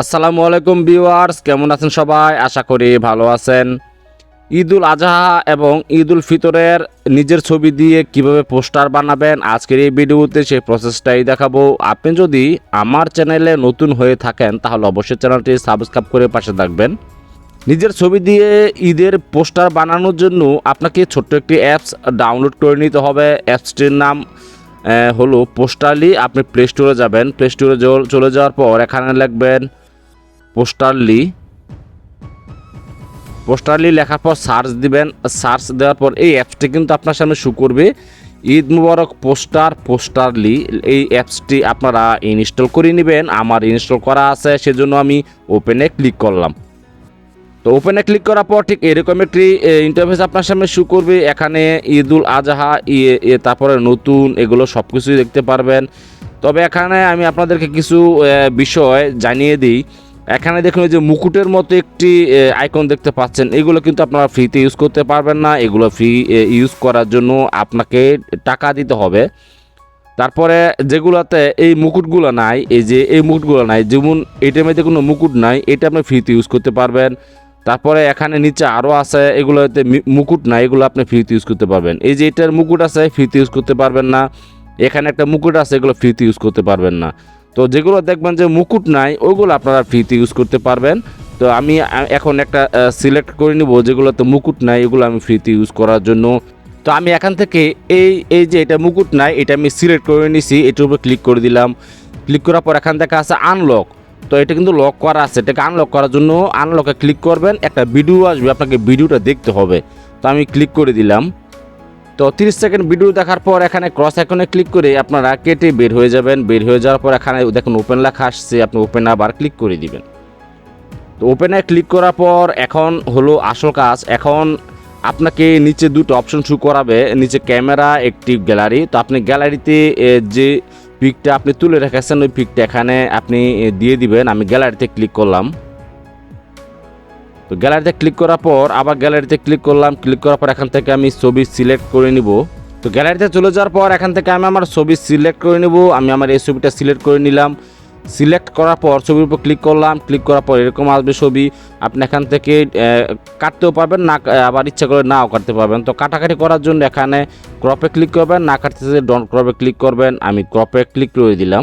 আসসালামু আলাইকুম ভিউয়ার্স, কেমন আছেন সবাই? আশা করি ভালো আছেন। ঈদুল আজহা এবং ঈদুল ফিতরের নিজের ছবি দিয়ে কীভাবে পোস্টার বানাবেন, আজকের এই ভিডিওতে সেই প্রসেসটাই দেখাবো। আপনি যদি আমার চ্যানেলে নতুন হয়ে থাকেন, তাহলে অবশ্যই চ্যানেলটি সাবস্ক্রাইব করে পাশে থাকবেন। নিজের ছবি দিয়ে ঈদের পোস্টার বানানোর জন্য আপনাকে ছোট্ট একটি অ্যাপস ডাউনলোড করে নিতে হবে। অ্যাপসটির নাম হলো পোস্টারলি। আপনি প্লে স্টোরে যাবেন। প্লে স্টোরে চলে যাওয়ার পর এখানে লিখবেন পোস্টারলি পোস্টারলি লেখার পর সার্চ দিবেন, সার্চ দেওয়ার পর এই অ্যাপসটি কিন্তু আপনার সামনে শু করবে। ঈদ মুবারক পোস্টার, পোস্টারলি এই অ্যাপসটি আপনারা ইনস্টল করে নেবেন। আমার ইনস্টল করা আছে, সেজন্য আমি ওপেনে ক্লিক করলাম। তো ওপেনে ক্লিক করার পর ঠিক এরকম একটি ইন্টারফেস আপনার সামনে শু করবে। এখানে ঈদুল আজহা তারপরে নতুন, এগুলো সব কিছুই দেখতে পারবেন। তবে এখানে আমি আপনাদেরকে কিছু বিষয় জানিয়ে দিই। এখানে দেখুন এই যে মুকুটের মতো একটি আইকন দেখতে পাচ্ছেন। এগুলো কিন্তু আপনারা ফ্রিতে ইউজ করতে পারবেন না। এগুলো ফ্রি ইউজ করার জন্য আপনাকে টাকা দিতে হবে। তারপরে যেগুলোতে এই মুকুটগুলো নাই, এই যে এই মুকুটগুলো নাই, যেমন এটার মধ্যে কোনো মুকুট নাই, এটা আপনি ফ্রিতে ইউজ করতে পারবেন। তারপরে এখানে নিচে আরও আছে, এগুলোতে মুকুট নাই, এগুলো আপনি ফ্রিতে ইউজ করতে পারবেন। এই যে এটার মুকুট আছে ফ্রিতে ইউজ করতে পারবেন না। এখানে একটা মুকুট আছে, এগুলো ফ্রিতে ইউজ করতে পারবেন না। তো যেগুলো দেখবেন যে মুকুট নাই, ওইগুলো আপনারা ফ্রিতে ইউজ করতে পারবেন। তো আমি এখন একটা সিলেক্ট করে নিব যেগুলোতে মুকুট নাই এগুলো আমি ফ্রিতে ইউজ করার জন্য। তো আমি এখান থেকে এই এই যে এটা মুকুট নাই, এটা আমি সিলেক্ট করে নিছি, এটার উপর ক্লিক করে দিলাম। ক্লিক করার পর এখান থেকে আছে আনলক তো এটা কিন্তু লক করা আছে, এটাকে আনলক করার জন্য আনলকে ক্লিক করবেন, একটা ভিডিও আসবে, আপনাকে ভিডিওটা দেখতে হবে। তো আমি ক্লিক করে দিলাম। তো 30 সেকেন্ড ভিডিও দেখার পর এখানে ক্রস আইকনে ক্লিক করে আপনারা কেটে বের হয়ে যাবেন। বের হয়ে যাওয়ার পর এখানে দেখুন ওপেন লেখা আসছে, আপনি ওপেন আবার ক্লিক করে দিবেন। তো ওপেনে ক্লিক করার পর এখন হলো আসল কাজ। এখন আপনাকে নিচে দুটো অপশন শু করাবে, নিচে ক্যামেরা একটি গ্যালারি তো আপনি গ্যালারিতে যে পিকটা আপনি তুলে রেখেছেন, ওই পিকটা এখানে আপনি দিয়ে দিবেন। আমি গ্যালারিতে ক্লিক করলাম। তো গ্যালারিতে ক্লিক করার পর, আবার গ্যালারিতে ক্লিক করলাম ক্লিক করার পর এখান থেকে আমি ছবি সিলেক্ট করে নিব। তো গ্যালারিতে চলে যাওয়ার পর এখান থেকে আমি আমার ছবি সিলেক্ট করে নিব, আমি আমার এই ছবিটা সিলেক্ট করে নিলাম। সিলেক্ট করার পর ছবির উপর ক্লিক করলাম ক্লিক করার পর এরকম আসবে ছবি। আপনি এখান থেকে কাটতেও পারবেন, না আবার ইচ্ছা করে নাও কাটতে পারবেন। তো কাটাকাটি করার জন্য এখানে ক্রপে ক্লিক করবেন, না কাটতে ডন ক্রপে ক্লিক করবেন। আমি ক্রপে ক্লিক করে দিলাম।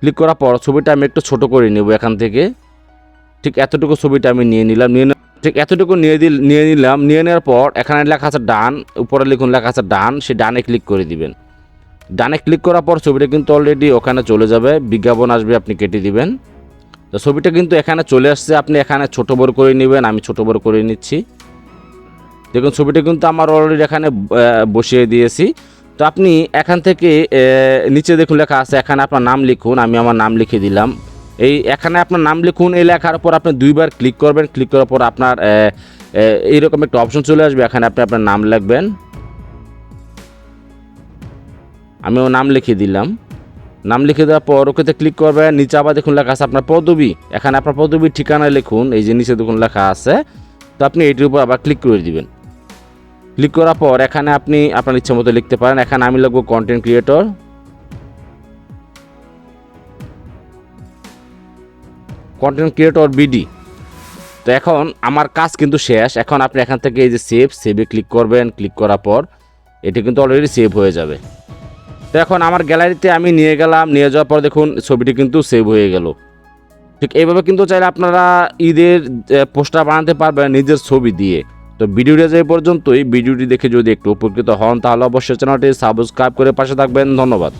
ক্লিক করার পর ছবিটা আমি একটু ছোট করে নেব এখান থেকে। ঠিক এতটুকু ছবিটা আমি নিয়ে নিলাম, নিয়ে ঠিক এতটুকু নিয়ে দিল নিয়ে নিলাম, নিয়ে নেওয়ার পর এখানে লেখা আছে ডান, উপরে লিখুন লেখা আছে ডান, সে ডানে ক্লিক করে দিবেন। ডানে ক্লিক করার পর ছবিটা কিন্তু অলরেডি ওখানে চলে যাবে, বিজ্ঞাপন আসবে, আপনি কেটে দিবেন। তো ছবিটা কিন্তু এখানে চলে আসছে, আপনি এখানে ছোট বড় করে নেবেন, আমি ছোট বড় করে নিচ্ছি। দেখুন ছবিটা কিন্তু আমার অলরেডি এখানে বসিয়ে দিয়েছি। তো আপনি এখান থেকে নিচে দেখুন লেখা আছে, এখানে আপনার নাম লিখুন, আমি আমার নাম লিখে দিলাম। এই এখানে আপনার নাম লিখুন, এই লেখার উপর আপনি দুইবার ক্লিক করবেন ক্লিক করার পর আপনার এইরকম একটা অপশন চলে আসবে, এখানে আপনি আপনার নাম লিখবেন। আমি ও নাম লিখে দিলাম। নাম লিখে দেওয়ার পর ওকেতে ক্লিক করবেন, নিচে আবার দেখুন লেখা আছে আপনার পদবি। এখানে আপনার পদবির ঠিকানা লিখুন, এই যে নিচে দেখুন লেখা আছে। তো আপনি এটির উপর আবার ক্লিক করে দিবেন। ক্লিক করার পর এখানে আপনি আপনার ইচ্ছা মতো লিখতে পারেন। এখানে আমি লিখব content creator content creator BD তো এখন আমার কাজ কিন্তু শেষ। এখন আপনি এখান থেকে এই যে সেভ সেভে ক্লিক করবেন ক্লিক করার পর এটি কিন্তু অলরেডি সেভ হয়ে যাবে। তো এখন আমার গ্যালারিতে আমি নিয়ে গেলাম, নিয়ে যাওয়ার পর দেখুন ছবিটি কিন্তু সেভ হয়ে গেল। ঠিক এইভাবে কিন্তু চাইলে আপনারা ঈদের পোস্টার বানাতে পারবেন নিজের ছবি দিয়ে। তো ভিডিওটা যে পর্যন্তই। ভিডিওটি দেখে যদি একটু উপকৃত হন, তাহলে অবশ্যই চ্যানেলটি সাবস্ক্রাইব করে পাশে থাকবেন। ধন্যবাদ।